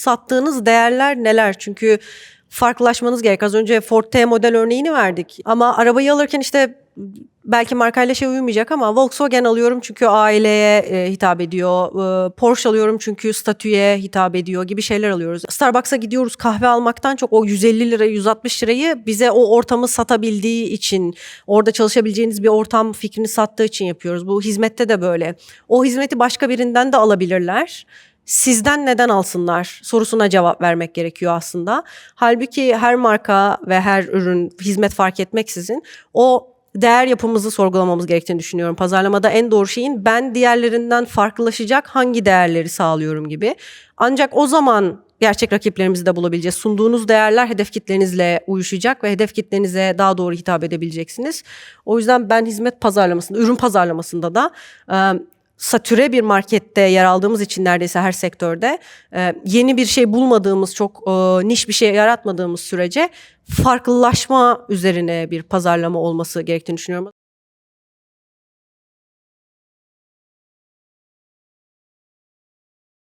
sattığınız değerler neler? Çünkü farklılaşmanız gerek. Az önce Ford T model örneğini verdik. Ama arabayı alırken işte belki markayla şey uyumayacak ama Volkswagen alıyorum çünkü aileye e, hitap ediyor. E, Porsche alıyorum çünkü statüye hitap ediyor gibi şeyler alıyoruz. Starbucks'a gidiyoruz kahve almaktan çok o 150 lira 160 lirayı bize o ortamı satabildiği için orada çalışabileceğiniz bir ortam fikrini sattığı için yapıyoruz. Bu hizmette de böyle. O hizmeti başka birinden de alabilirler sizden neden alsınlar sorusuna cevap vermek gerekiyor aslında. Halbuki her marka ve her ürün hizmet fark etmeksizin o değer yapımızı sorgulamamız gerektiğini düşünüyorum. Pazarlamada en doğru şeyin ben diğerlerinden farklılaşacak hangi değerleri sağlıyorum gibi. Ancak o zaman gerçek rakiplerimizi de bulabileceğiz. Sunduğunuz değerler hedef kitlerinizle uyuşacak ve hedef kitlenize daha doğru hitap edebileceksiniz. O yüzden ben hizmet pazarlamasında, ürün pazarlamasında da satüre bir markette yer aldığımız için neredeyse her sektörde e, yeni bir şey bulmadığımız, çok e, niş bir şey yaratmadığımız sürece farklılaşma üzerine bir pazarlama olması gerektiğini düşünüyorum.